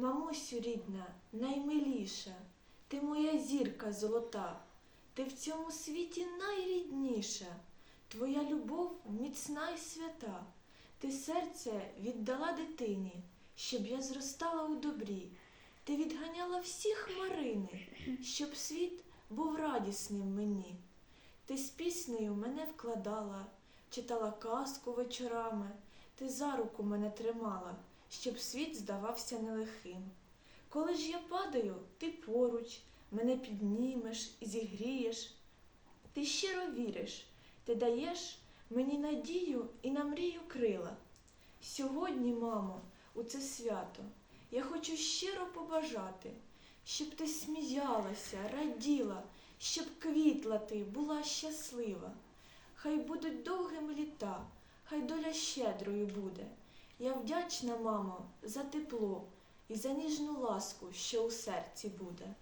Мамусю рідна, наймиліша, ти моя зірка золота, ти в цьому світі найрідніша, твоя любов міцна й свята, ти серце віддала дитині, щоб я зростала у добрі, ти відганяла всі хмарини, щоб світ був радісним мені. Ти з піснею мене вкладала, читала казку вечорами, ти за руку мене тримала, щоб світ здавався нелихим. Коли ж я падаю, ти поруч, мене піднімеш і зігрієш. Ти щиро віриш, ти даєш мені надію і на мрію крила. Сьогодні, мамо, у це свято я хочу щиро побажати, щоб ти сміялася, раділа, щоб квітла ти, була щаслива. Хай будуть довгими літа, хай доля щедрою буде. Я вдячна, мамо, за тепло і за ніжну ласку, що у серці буде.